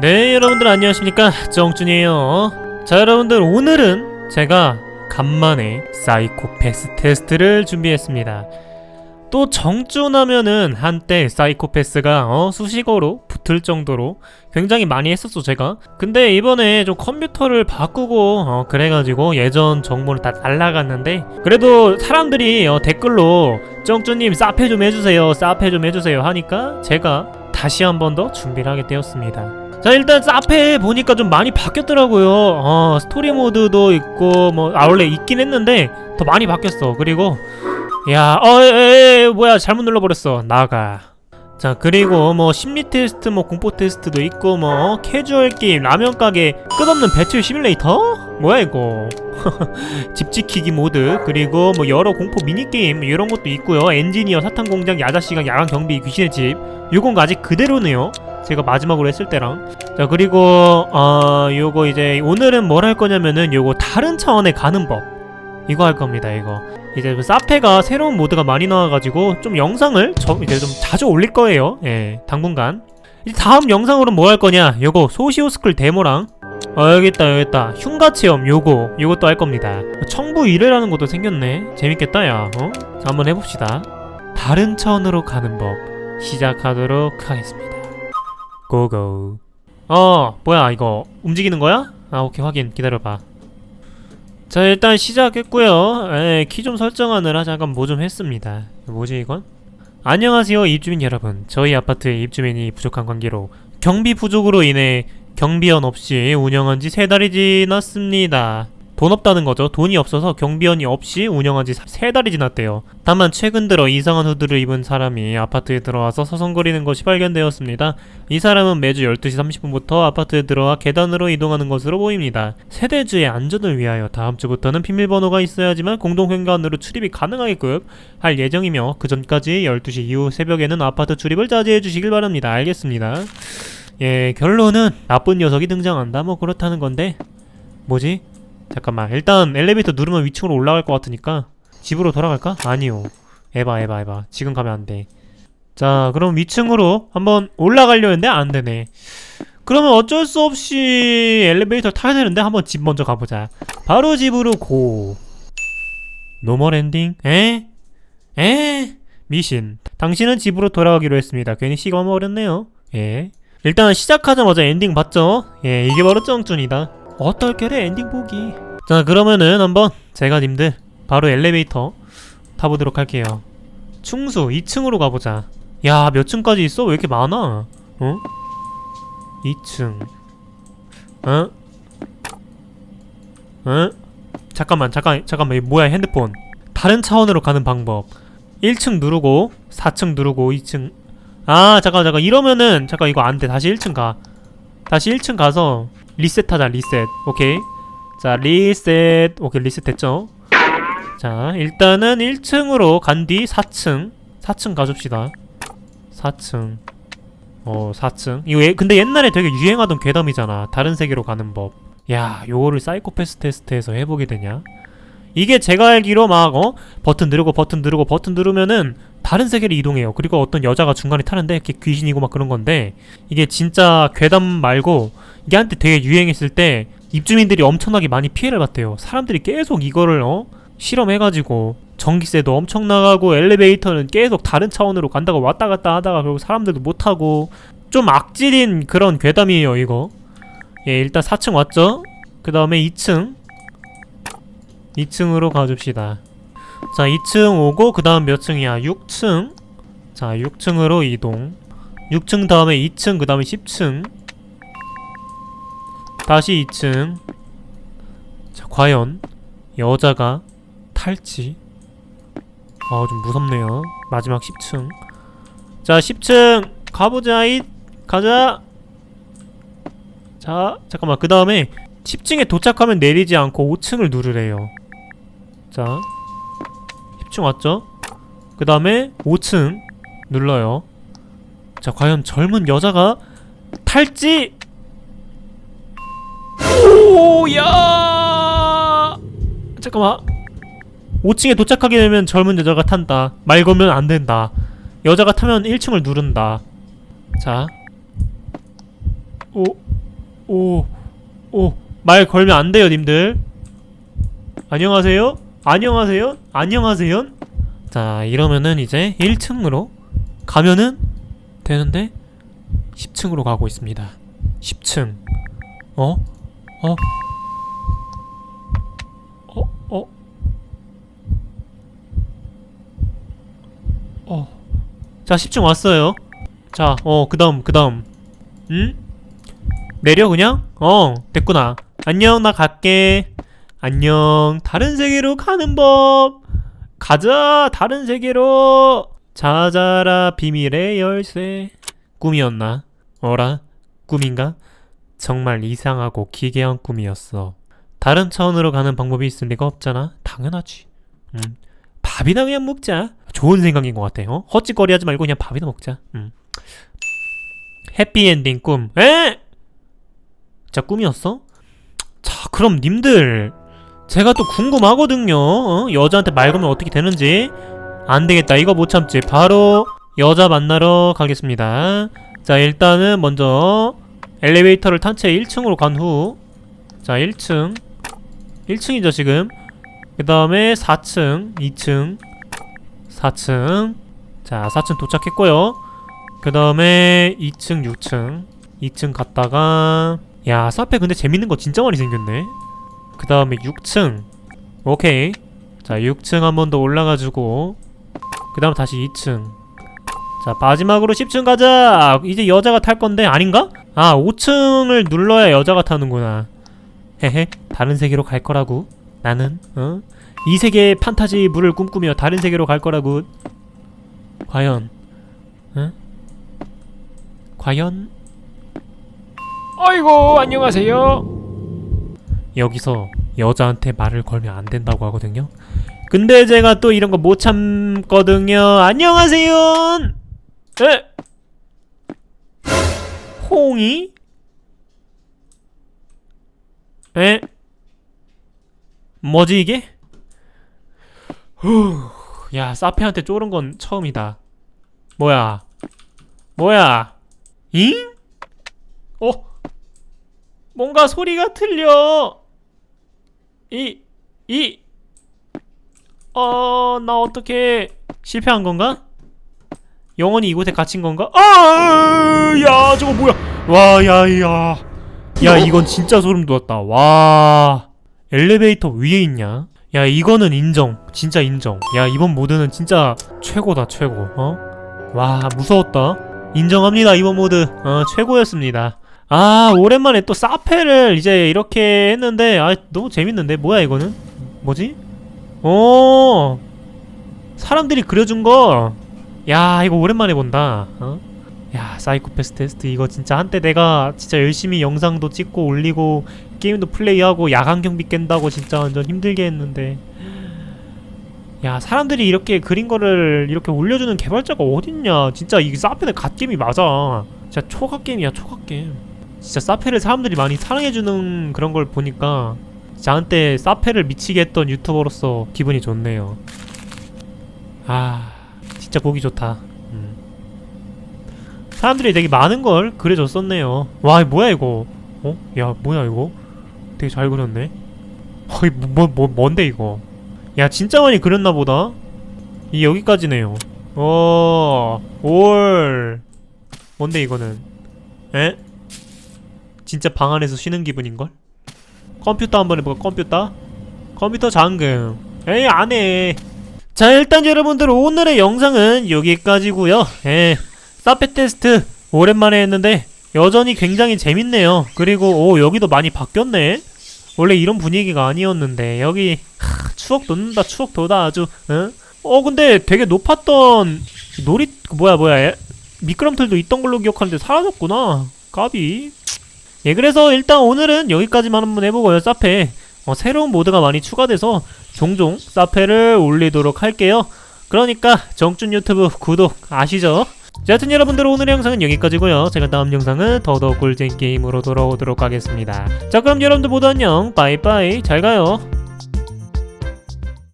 네 여러분들 안녕하십니까? 정준이에요. 자 여러분들 오늘은 제가 간만에 사이코패스 테스트를 준비했습니다. 또 정준 하면은 한때 사이코패스가 어, 수식어로 붙을 정도로 굉장히 많이 했었어 제가. 근데 이번에 좀 컴퓨터를 바꾸고 어, 그래가지고 예전 정보는 다 날라갔는데 그래도 사람들이 어, 댓글로 정준님 사페 좀 해주세요 사페 좀 해주세요 하니까 제가 다시 한 번 더 준비를 하게 되었습니다 자 일단 사페 보니까 좀 많이 바뀌었더라고요. 어 스토리 모드도 있고 뭐아 원래 있긴 했는데 더 많이 바뀌었어. 그리고 야어에 뭐야 잘못 눌러버렸어. 나가. 자 그리고 뭐 심리 테스트 뭐 공포 테스트도 있고 뭐 캐주얼 게임 라면 가게 끝없는 배틀 시뮬레이터? 뭐야 이거? 집 지키기 모드 그리고 뭐 여러 공포 미니 게임 이런 것도 있고요. 엔지니어 사탕 공장 야자 시간 야간 경비 귀신의 집. 요건 아직 그대로네요 제가 마지막으로 했을 때랑. 자 그리고 어 요거 이제 오늘은 뭘 할 거냐면은 요거 다른 차원에 가는 법. 이거 할 겁니다 이거. 이제 그 사페가 새로운 모드가 많이 나와가지고 좀 영상을 저 이제 좀 자주 올릴 거예요. 예 당분간. 이제 다음 영상으로 뭐 할 거냐? 요거 소시오스쿨 데모랑. 어 여기 있다 여기 있다. 흉가 체험 요거. 요것도 할 겁니다. 청부 1회라는 것도 생겼네. 재밌겠다 야. 어? 자 한번 해봅시다. 다른 차원으로 가는 법. 시작하도록 하겠습니다 고고 어 뭐야 이거 움직이는 거야? 아 오케이 확인. 기다려봐. 자 일단 시작했고요. 키 좀 설정하느라 잠깐 뭐 좀 했습니다. 뭐지 이건? 안녕하세요 입주민 여러분. 저희 아파트에 입주민이 부족한 관계로 경비 부족으로 인해 경비원 없이 운영한 지 세 달이 지났습니다 돈 없다는 거죠 돈이 없어서 경비원이 없이 운영한 지 세 달이 지났대요 다만 최근 들어 이상한 후드를 입은 사람이 아파트에 들어와서 서성거리는 것이 발견되었습니다 이 사람은 매주 12시 30분부터 아파트에 들어와 계단으로 이동하는 것으로 보입니다. 세대주의 안전을 위하여 다음 주부터는 비밀번호가 있어야지만 공동현관으로 출입이 가능하게끔 할 예정이며 그 전까지 12시 이후 새벽에는 아파트 출입을 자제해 주시길 바랍니다. 알겠습니다. 예, 결론은 나쁜 녀석이 등장한다. 뭐 그렇다는 건데 뭐지? 잠깐만. 일단 엘리베이터 누르면 위층으로 올라갈 것 같으니까 집으로 돌아갈까? 아니요. 에바 에바 에바. 지금 가면 안 돼. 자, 그럼 위층으로 한번 올라가려 했는데 안 되네. 그러면 어쩔 수 없이 엘리베이터 타야 되는데 한번 집 먼저 가보자. 바로 집으로 고. 노멀 엔딩? 에? 에? 미신. 당신은 집으로 돌아가기로 했습니다. 괜히 시간 어렸네요. 예. 일단 시작하자마자 엔딩 봤죠? 예, 이게 바로 정준이다. 어떨결에 엔딩 보기. 자, 그러면은 한번 제가 님들 바로 엘리베이터 타보도록 할게요. 충수 2층으로 가보자. 야, 몇 층까지 있어? 왜 이렇게 많아? 어? 2층. 어? 어? 잠깐만, 잠깐, 잠깐만, 이거 뭐야, 핸드폰. 다른 차원으로 가는 방법. 1층 누르고, 4층 누르고, 2층. 아, 잠깐, 잠깐. 이러면은, 잠깐, 이거 안 돼. 다시 1층 가. 다시 1층 가서, 리셋하자, 리셋. 오케이. 자, 리셋. 오케이, 리셋 됐죠? 자, 일단은 1층으로 간 뒤 4층. 4층 가줍시다. 4층. 어, 4층. 이거 예, 근데 옛날에 되게 유행하던 괴담이잖아. 다른 세계로 가는 법. 야, 요거를 사이코패스 테스트에서 해보게 되냐? 이게 제가 알기로 막, 어? 버튼 누르고 버튼 누르고 버튼 누르면은 다른 세계로 이동해요. 그리고 어떤 여자가 중간에 타는데 이렇게 귀신이고 막 그런 건데 이게 진짜 괴담 말고 이게 한때 되게 유행했을 때 입주민들이 엄청나게 많이 피해를 봤대요. 사람들이 계속 이거를 어? 실험해가지고 전기세도 엄청 나가고 엘리베이터는 계속 다른 차원으로 간다고 왔다 갔다 하다가 결국 사람들도 못 타고 좀 악질인 그런 괴담이에요 이거 예 일단 4층 왔죠 그 다음에 2층 2층으로 가줍시다. 자 2층 오고 그 다음 몇 층이야? 6층. 자 6층으로 이동. 6층 다음에 2층 그 다음에 10층. 다시 2층. 자 과연 여자가 탈지? 아 좀 무섭네요. 마지막 10층. 자 10층! 가보자 잇! 가자! 자 잠깐만. 그 다음에 10층에 도착하면 내리지 않고 5층을 누르래요 자 10층 왔죠 그 다음에 5층 눌러요 자 과연 젊은 여자가 탈지 오야 잠깐만 5층에 도착하게 되면 젊은 여자가 탄다. 말 걸면 안 된다. 여자가 타면 1층을 누른다. 자. 오, 오, 오, 말 걸면 안 돼요, 님들. 안녕하세요? 안녕하세요? 안녕하세요? 자, 이러면은 이제 1층으로 가면은 되는데 10층으로 가고 있습니다. 10층. 어? 어? 어? 어? 어. 자, 10층 왔어요. 자, 어, 그 다음, 그 다음. 응? 내려, 그냥? 어, 됐구나. 안녕, 나 갈게. 안녕. 다른 세계로 가는 법. 가자, 다른 세계로. 찾아라, 비밀의 열쇠. 꿈이었나? 어라? 꿈인가? 정말 이상하고 기괴한 꿈이었어. 다른 차원으로 가는 방법이 있을 리가 없잖아. 당연하지. 음. 밥이나 그냥 먹자. 좋은 생각인 것 같아. 요 헛짓거리 하지 말고 그냥 밥이나 먹자. 음. 해피엔딩 꿈. 에? 진짜 꿈이었어? 자, 그럼 님들. 제가 또 궁금하거든요. 어? 여자한테 말 걸면 어떻게 되는지. 안 되겠다. 이거 못 참지. 바로 여자 만나러 가겠습니다. 자, 일단은 먼저 엘리베이터를 탄 채 1층으로 간 후. 자, 1층. 1층이죠, 지금. 그 다음에 4층, 2층, 4층. 자, 4층 도착했고요. 그 다음에 2층, 6층. 2층 갔다가 야, 사페 근데 재밌는 거 진짜 많이 생겼네. 그 다음에 6층. 오케이. 자, 6층 한 번 더 올라가지고 그 다음 다시 2층. 자, 마지막으로 10층 가자. 이제 여자가 탈 건데 아닌가? 아, 5층을 눌러야 여자가 타는구나. 헤헤, 다른 세계로 갈 거라고. 나는 어? 이 세계의 판타지 물을 꿈꾸며 다른 세계로 갈 거라고. 과연, 응? 과연 아이고 안녕하세요. 여기서 여자한테 말을 걸면 안 된다고 하거든요. 근데 제가 또 이런 거 못 참거든요. 안녕하세요. 에? 홍이? 에? 뭐지 이게? 후, 야 사페한테 쫄은 건 처음이다. 뭐야? 뭐야? 잉? 어? 뭔가 소리가 틀려. 이, 이, 어, 나 어떻게 실패한 건가? 영원히 이곳에 갇힌 건가? 아, 야, 저거 뭐야? 와, 야, 야, 야, 이건 진짜 소름 돋았다. 와, 엘리베이터 위에 있냐? 야, 이거는 인정, 진짜 인정. 야, 이번 모드는 진짜 최고다, 최고. 어? 와, 무서웠다. 인정합니다, 이번 모드. 어, 최고였습니다. 아 오랜만에 또 사페를 이제 이렇게 했는데 아 너무 재밌는데? 뭐야 이거는? 뭐지? 오 사람들이 그려준 거 야 이거 오랜만에 본다. 어? 야 사이코패스 테스트. 이거 진짜 한때 내가 진짜 열심히 영상도 찍고 올리고 게임도 플레이하고 야간 경비 깬다고 진짜 완전 힘들게 했는데. 야 사람들이 이렇게 그린 거를 이렇게 올려주는 개발자가 어딨냐? 진짜 이 사페는 갓게임이 맞아. 진짜 초갓게임이야 초갓게임 진짜 사페를 사람들이 많이 사랑해주는 그런 걸 보니까 한때 사페를 미치게 했던 유튜버로서 기분이 좋네요. 아, 진짜 보기 좋다. 음. 사람들이 되게 많은 걸 그려줬었네요. 와, 뭐야 이거? 어? 야, 뭐야 이거? 되게 잘 그렸네. 어이, 뭐, 뭐, 뭐, 뭔데 이거? 야, 진짜 많이 그렸나 보다. 이 여기까지네요. 어, 올. 뭔데 이거는? 에? 진짜 방 안에서 쉬는 기분인걸? 컴퓨터 한번 해볼까 컴퓨터? 컴퓨터 잠금 에이 안해 자 일단 여러분들 오늘의 영상은 여기까지고요 예 사페 테스트 오랜만에 했는데 여전히 굉장히 재밌네요 그리고 오 여기도 많이 바뀌었네 원래 이런 분위기가 아니었는데 여기 하, 추억 돋는다 추억 돋아 아주 응? 어 근데 되게 높았던 놀이 그 뭐야 뭐야 에? 미끄럼틀도 있던 걸로 기억하는데 사라졌구나 까비 예, 그래서 일단 오늘은 여기까지만 한번 해보고요, 사페. 어, 새로운 모드가 많이 추가돼서 종종 사페를 올리도록 할게요. 그러니까 정준 유튜브 구독 아시죠? 자, 여튼 여러분들 오늘의 영상은 여기까지고요. 제가 다음 영상은 더더 꿀잼 게임으로 돌아오도록 하겠습니다. 자, 그럼 여러분들 모두 안녕. 빠이빠이. 잘 가요.